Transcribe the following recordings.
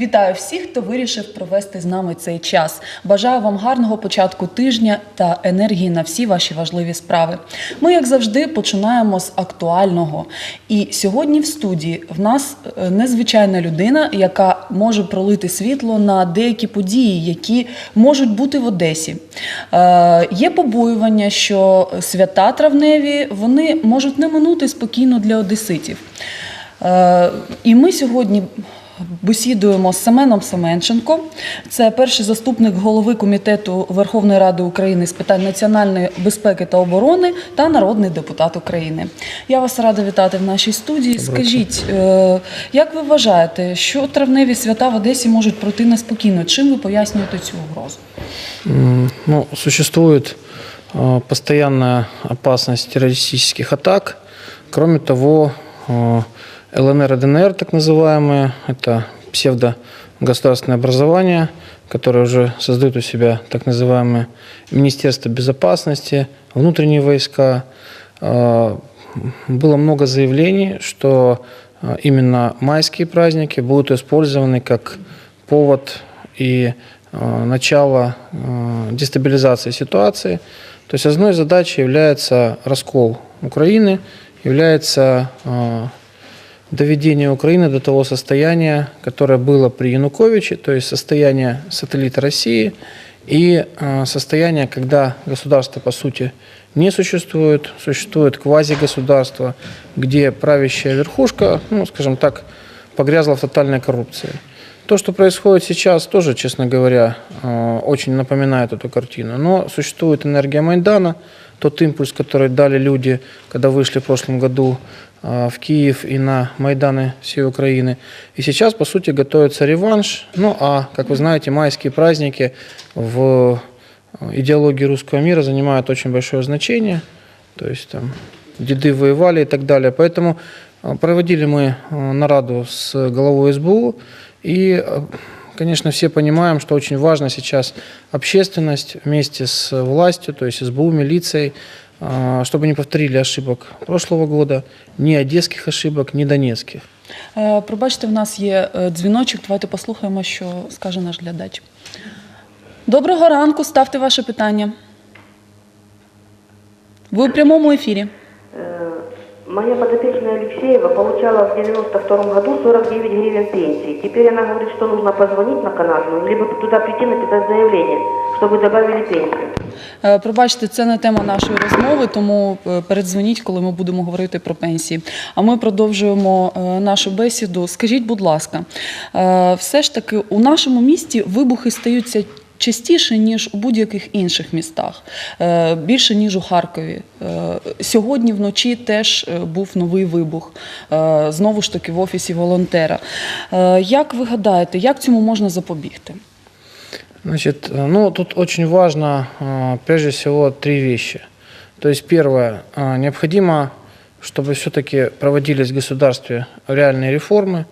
Вітаю всіх, хто вирішив провести з нами цей час. Бажаю вам гарного початку тижня та енергії на всі ваші важливі справи. Ми, як завжди, починаємо з актуального. І сьогодні в студії в нас е, незвичайна людина, яка може пролити світло на деякі події, які можуть бути в Одесі. Е, є побоювання, що свята травневі вони можуть не минути спокійно для одеситів. Е, І ми сьогодні бесідуємо з Семеном Семенченко. Це перший заступник голови комітету Верховної Ради України з питань національної безпеки та оборони та народний депутат України. Я вас рада вітати в нашій студії. Скажіть, е, як ви вважаєте, що травневі свята в Одесі можуть пройти неспокійно? Чим ви пояснюєте цю угрозу? Ну, существует постоянная опасность террористических атак. Кроме того, ЛНР и ДНР, так называемые, это псевдогосударственное образование, которое уже создает у себя так называемое Министерство безопасности, внутренние войска. Э, Было много заявлений, что э, именно майские праздники будут использованы как повод и э, начало дестабилизации ситуации. То есть одной задачей является раскол Украины, является доведение Украины до того состояния, которое было при Януковиче, то есть состояние сателлита России и э, состояние, когда государство по сути не существует, существует квазигосударство, где правящая верхушка, ну, скажем так, погрязла в тотальной коррупции. То, что происходит сейчас, тоже, честно говоря, э, очень напоминает эту картину. Но существует энергия Майдана, тот импульс, который дали люди, когда вышли в прошлом году э, в Киев и на Майданы всей Украины. И сейчас, по сути, готовится реванш. Ну, а, как вы знаете, майские праздники в э, идеологии русского мира занимают очень большое значение. То есть там деды воевали и так далее. Поэтому э, проводили мы э, нараду с главой СБУ. И, конечно, все понимаем, что очень важно сейчас общественность вместе с властью, то есть СБУ, милицией, э, чтобы не повторили ошибок прошлого года, ни одесских ошибок, ни донецких. Е, Пробачте, в нас є е, дзвіночок. Давайте послухаємо, що скаже наш глядач. Доброго ранку, ставте ваше питання. Ви у прямому ефірі. Моя подопечная Алексеева получала в 92 году 49 гривен пенсии. Теперь она говорит, что нужно позвонить на канатную, либо туда прийти написать заявление, чтобы добавили пенсию. Е, Пробачте, це не тема нашої розмови, тому е, передзвоніть, коли ми будемо говорити про пенсії. А ми продовжуємо е, нашу бесіду. Скажіть, будь ласка, все ж таки у нашому місті вибухи стаються частіше, ніж у будь-яких інших містах, е, більше ніж у Харкові. Е, Сьогодні вночі теж е, був новий вибух, е, знову ж таки в офісі волонтера. Е, Як ви гадаєте, як цьому можна запобігти? Значит, э, ну, тут очень важно, э, прежде всего, три вещи. То есть, первое, э, необходимо, чтобы все-таки проводились в государстве реальные реформы,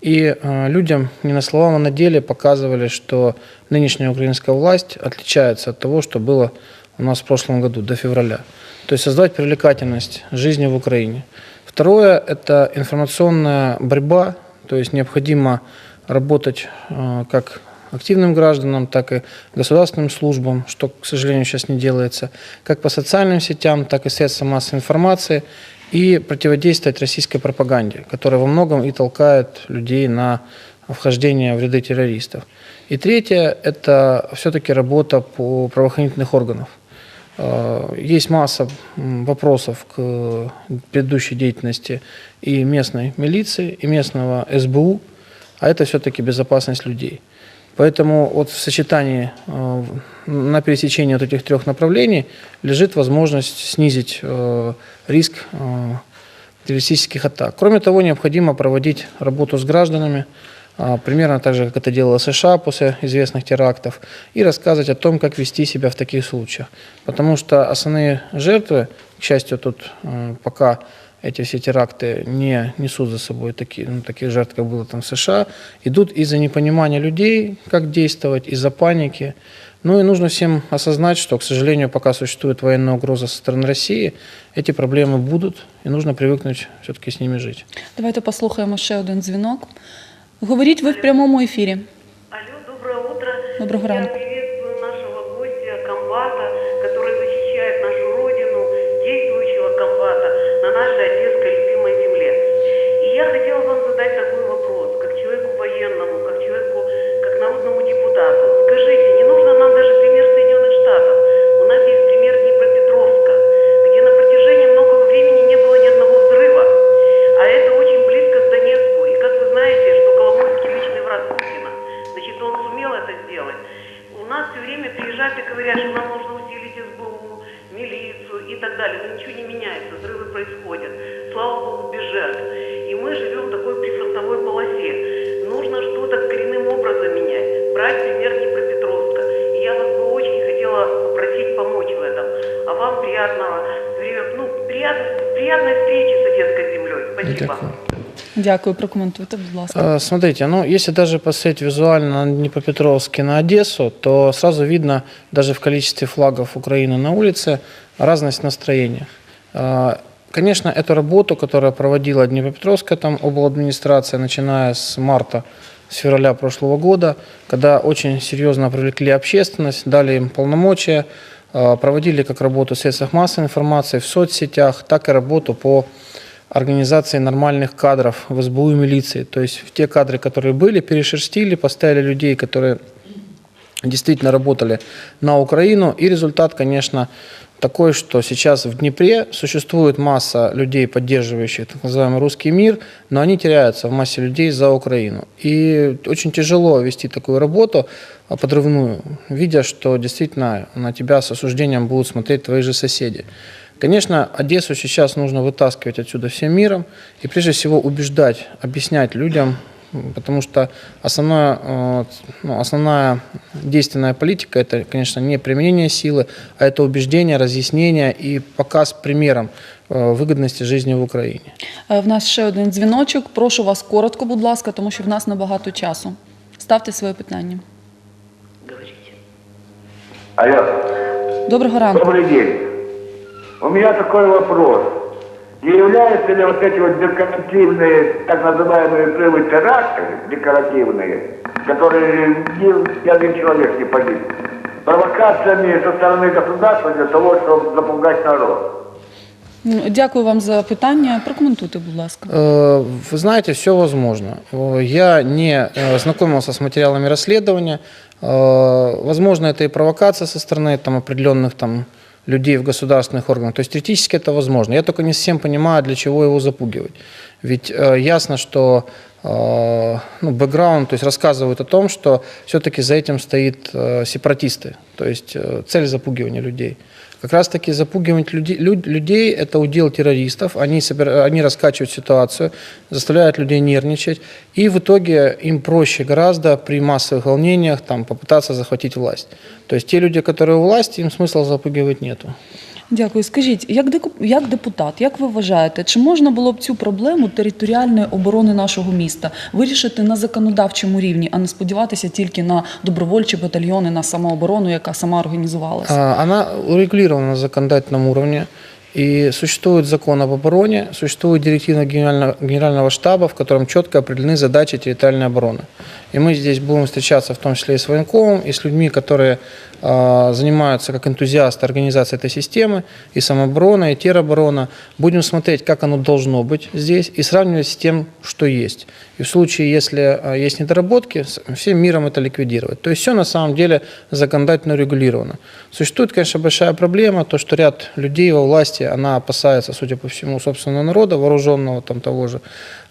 И э, людям не на словам, а на деле показывали, что нынешняя украинская власть отличается от того, что было у нас в прошлом году, до февраля. То есть создать привлекательность жизни в Украине. Второе – это информационная борьба, то есть необходимо работать э, как активным гражданам, так и государственным службам, что, к сожалению, сейчас не делается, как по социальным сетям, так и средствам массовой информации, и противодействовать российской пропаганде, которая во многом и толкает людей на вхождение в ряды террористов. И третье – это все-таки работа по правоохранительных органов. Э, Есть масса вопросов к предыдущей деятельности и местной милиции, и местного СБУ, а это все-таки безопасность людей. Поэтому вот в сочетании, э, на пересечении вот этих трех направлений лежит возможность снизить э, риск э, террористических атак. Кроме того, необходимо проводить работу с гражданами, а, примерно так же, как это делала США после известных терактов, и рассказывать о том, как вести себя в таких случаях. Потому что основные жертвы, к счастью, тут пока эти все теракты не несут за собой такие, ну, таких жертв, как было там в США, идут из-за непонимания людей, как действовать, из-за паники. Ну и нужно всем осознать, что, к сожалению, пока существует военная угроза со стороны России, эти проблемы будут, и нужно привыкнуть все-таки с ними жить. Давайте послухаємо ще один дзвінок. Говоріть ви в прямому ефірі. Алло, доброе утро. Доброго Я ранку. Приятного, ну, прият- приятной встречи с Одесской землей. Спасибо. Дякую. Дякую, прокоментуйте, будь ласка. Э, Смотрите, ну если даже посмотреть визуально на Днепропетровск и на Одессу, то сразу видно даже в количестве флагов Украины на улице разность настроения. Э, Конечно, эту работу, которую проводила Днепропетровская там обладминистрация, начиная с марта, с февраля прошлого года, когда очень серьезно привлекли общественность, дали им полномочия, проводили как работу в средствах массовой информации, в соцсетях, так и работу по организации нормальных кадров в СБУ и милиции. То есть в те кадры, которые были, перешерстили, поставили людей, которые действительно работали на Украину. И результат, конечно, такой, что сейчас в Днепре существует масса людей, поддерживающих так называемый русский мир, но они теряются в массе людей за Украину. И очень тяжело вести такую работу подрывную, видя, что действительно на тебя с осуждением будут смотреть твои же соседи. Конечно, Одессу сейчас нужно вытаскивать отсюда всем миром и прежде всего убеждать, объяснять людям, потому что основное, э, ну, основная действенная политика это, конечно, не применение силы, а это убеждение, разъяснение и показ примером э, выгодности жизни в Украине. Е, В нас ще один дзвіночок. Прошу вас коротко, будь ласка, тому що в нас небагато часу. Ставте своє питання. Алло, Доброго ранку. добрый день. У меня такой вопрос. Не являются ли вот эти вот декоративные, так называемые взрывы теракты, декоративные, которые ни, ни один человек не погиб, провокациями со стороны государства для того, чтобы запугать народ? М, Дякую вам за питання. Прокоментуйте, будь ласка. Э, Вы знаете, все возможно. Э, Я не э, знакомился с материалами расследования. Возможно, это и провокация со стороны там, определенных там, людей в государственных органах. То есть теоретически это возможно. Я только не совсем понимаю, для чего его запугивать. Ведь ясно, что ну, бэкграунд, то есть рассказывают о том, что все-таки за этим стоит сепаратисты, то есть цель запугивания людей. Как раз таки запугивать люди- люд- людей – это удел террористов, они, собира- они раскачивают ситуацию, заставляют людей нервничать, и в итоге им проще гораздо при массовых волнениях там, попытаться захватить власть. То есть те люди, которые у власти, им смысла запугивать нету. Дякую. Скажіть, як як депутат, як ви вважаєте, чи можна було б цю проблему територіальної оборони нашого міста вирішити на законодавчому рівні, а не сподіватися тільки на добровольчі батальйони, на самооборону, яка сама організувалася? А, Она урегулирована на законодательном уровне. И существует закон об обороне, существует директива генерального, генерального штаба, в котором четко определены задачи территориальной обороны. И мы здесь будем встречаться в том числе и с военкомом, и с людьми, которые а, занимаются как энтузиасты организации этой системы, и самооборона, и тероборона. Будем смотреть, как оно должно быть здесь, и сравнивать с тем, что есть. И в случае, если а, есть недоработки, всем миром это ликвидировать. То есть все на самом деле законодательно регулировано. Существует, конечно, большая проблема, то, что ряд людей во власти, она опасается, судя по всему, собственного народа, вооруженного там того же,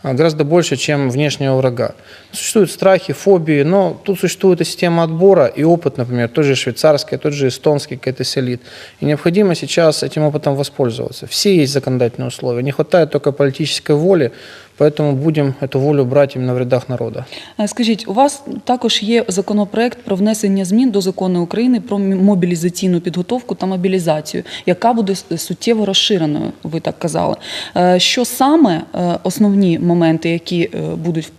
гораздо больше, чем внешнего врага. Существуют страхи, фобии, но тут существует и система отбора, и опыт, например, тот же швейцарский, тот же эстонский какой-то селит. И необходимо сейчас этим опытом воспользоваться. Все есть законодательные условия, не хватает только политической воли, поэтому будем эту волю брать именно в рядах народа. Е, Скажіть, у вас також є законопроект про внесення змін до закону України про мі- мобілізаційну підготовку та мобілізацію, яка буде с- суттєво розширеною, ви так казали. Е, Що саме е, основні моменти, які е, будуть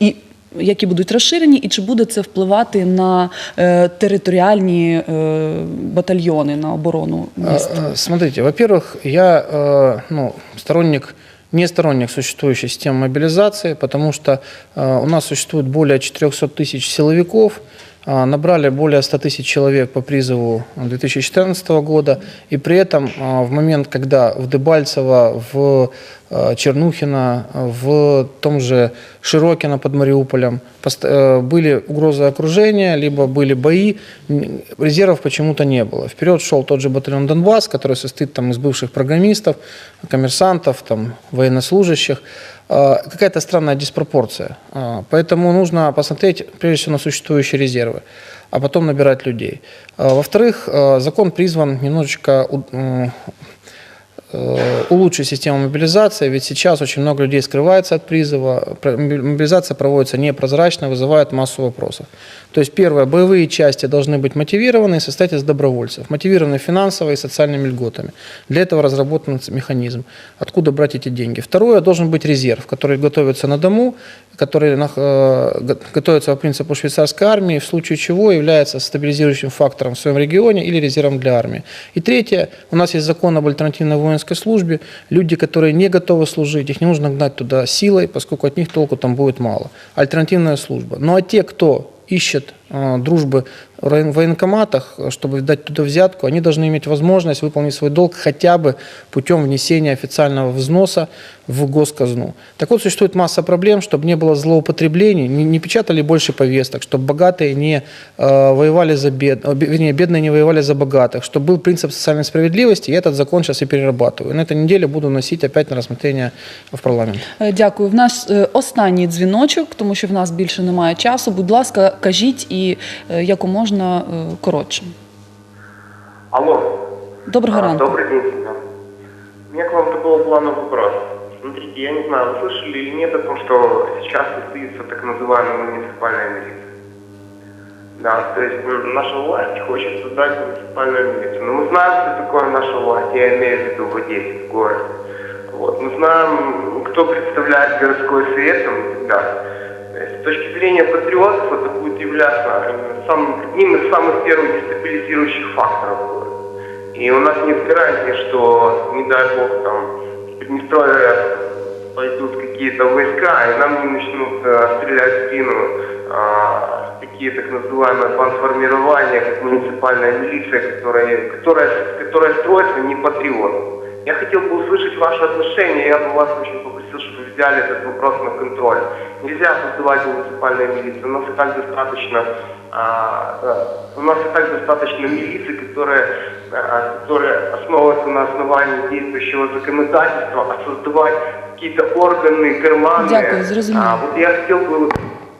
і які будуть розширені, і чи буде це впливати на е, територіальні е, батальйони на оборону А, міста? а, Смотрите, во-первых, я э, ну, сторонник не сторонник существующей системы мобилизации, потому что э, у нас существует более 400 тысяч силовиков, а, набрали более 100 тысяч человек по призыву 2014 года, и при этом а, в момент, когда в Дебальцево, в а, Чернухино, в том же Широкино под Мариуполем э, были угрозы окружения, либо были бои, резервов почему-то не было. Вперед шел тот же батальон Донбасс, который состоит там из бывших программистов, коммерсантов, там, военнослужащих. А, Какая-то странная диспропорция. Поэтому нужно посмотреть, прежде всего, на существующие резервы, а потом набирать людей. Во-вторых, закон призван немножечко э, улучшить систему мобилизации, ведь сейчас очень много людей скрывается от призыва, мобилизация проводится непрозрачно, вызывает массу вопросов. То есть первое, боевые части должны быть мотивированы и состоять из добровольцев, мотивированы финансово и социальными льготами. Для этого разработан механизм, откуда брать эти деньги. Второе, должен быть резерв, который готовится на дому, который э, го- готовится по принципу швейцарской армии, в случае чего является стабилизирующим фактором в своем регионе или резервом для армии. И третье, у нас есть закон об альтернативной воинской службе. Люди, которые не готовы служить, их не нужно гнать туда силой, поскольку от них толку там будет мало. Альтернативная служба. Ну а те, кто ищет дружбы в район- военкоматах, э, чтобы дать туда взятку, они должны иметь возможность выполнить свой долг хотя бы путем внесения официального взноса в госказну. Так вот, существует масса проблем, чтобы не было злоупотреблений, не, не печатали больше повесток, чтобы богатые не э, воевали за бед, э, бе- вернее, бедные не воевали за богатых, чтобы был принцип социальной справедливости, и этот закон сейчас и перерабатываю. На этой неделе буду вносить опять на рассмотрение в парламент. Е, Дякую. В нас е, останній дзвіночок, тому що в нас більше немає часу. Будь ласка, кажіть і е, яку можна е, коротше. Алло. Доброго А, ранку. Добрый день, Семен. У меня к вам такого плана вопрос. Смотрите, я не знаю, вы слышали или нет о том, что сейчас состоится так называемая муниципальная милиция. Да, то есть м, наша власть хочет создать муниципальную милицию. Но мы знаем, что такое наша власть, я имею в виду в Одессе, в городе. Вот. Мы знаем, кто представляет городской совет там, и с точки зрения патриотов это будет являться э, самым, одним из самых первых дестабилизирующих факторов. И у нас нет гарантии, что, не дай бог, там, в Приднестровье пойдут какие-то войска, и нам не начнут э, стрелять в спину а, такие так называемые бандформирования, как муниципальная милиция, которая, которая, которая строится не патриотом. Я хотел бы услышать ваше отношение, я бы вас очень попросил, чтобы вы взяли этот вопрос на контроль. Нельзя создавать муниципальную милицию, у нас и так достаточно, а, у нас и так достаточно милиции, которые, а, которые основываются на основании действующего законодательства, а создавать какие-то органы, карманы. Дякую, зрозуміло. А, вот я хотел бы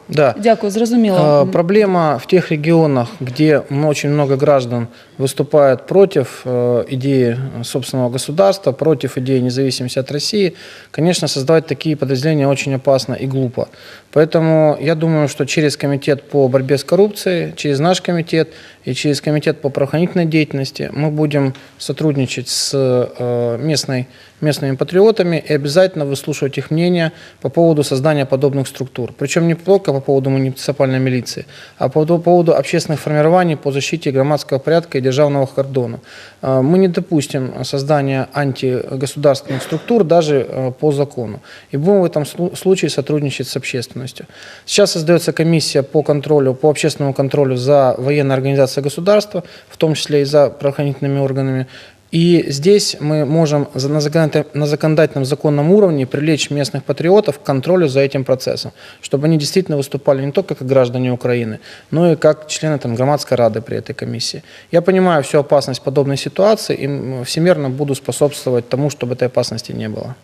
Да. Дякую, зрозуміло. А, Проблема в тех регионах, где очень много граждан выступает против э, идеи собственного государства, против идеи независимости от России, конечно, создавать такие подразделения очень опасно и глупо. Поэтому я думаю, что через комитет по борьбе с коррупцией, через наш комитет и через комитет по правоохранительной деятельности мы будем сотрудничать с э, местной, местными патриотами и обязательно выслушивать их мнение по поводу создания подобных структур. Причем не только по поводу муниципальной милиции, а по поводу- общественных формирований по защите громадского порядка державного кордона. Э, Мы не допустим создания антигосударственных структур даже э, по закону. И будем в этом слу- случае сотрудничать с общественностью. Сейчас создается комиссия по контролю, по общественному контролю за военной организацией государства, в том числе и за правоохранительными органами. И здесь мы можем за- на законодатель- на законодательном законном уровне привлечь местных патриотов к контролю за этим процессом, чтобы они действительно выступали не только как граждане Украины, но и как члены там, громадской рады при этой комиссии. Я понимаю всю опасность подобной ситуации и м, всемерно буду способствовать тому, чтобы этой опасности не было.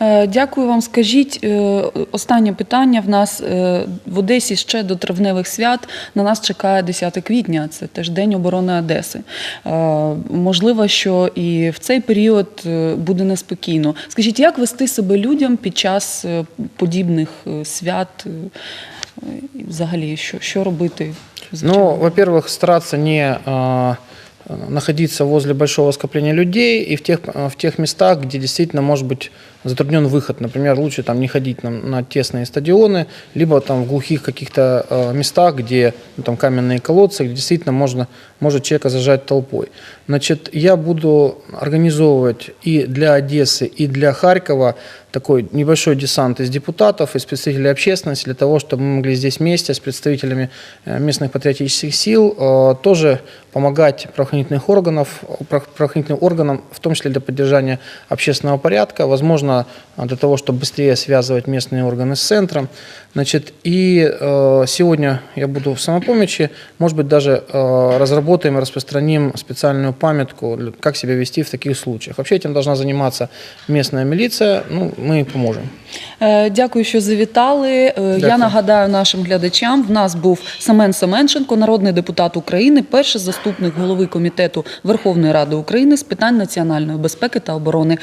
Е, Дякую вам. Скажіть, е, останнє питання в нас е, в Одесі ще до травневих свят. На нас чекає 10 квітня. Це теж День оборони Одеси. Е, Можливо, що і в цей період е, буде неспокійно. Скажіть, як вести себе людям під час е, подібних е, свят? Взагалі, що, що робити? звичайно? Ну, во-первых, стараться не а, находиться возле большого скопления людей и в тех, а, в тех местах, где действительно может быть затруднен выход. Например, лучше там не ходить на, на тесные стадионы, либо там в глухих каких-то э, местах, где ну, там каменные колодцы, где действительно можно, может человека зажать толпой. Значит, я буду организовывать и для Одессы, и для Харькова такой небольшой десант из депутатов, из представителей общественности, для того, чтобы мы могли здесь вместе с представителями э, местных патриотических сил э, тоже помогать правоохранительных органов, прав- правоохранительным органам, в том числе для поддержания общественного порядка, возможно, э, для того, чтобы быстрее связывать местные органы с центром. Значит, и э, сегодня я буду в самопомощи, может быть, даже э, разработаем и распространим специальную памятку, для- как себя вести в таких случаях. Вообще этим должна заниматься местная милиция, ну, мы поможем. Е, Дякую, що завітали. Е, Я Дякую. нагадаю нашим глядачам. В нас був Семен Семенченко, народний депутат України, перший заступник голови комітету Верховної Ради України з питань національної безпеки та оборони.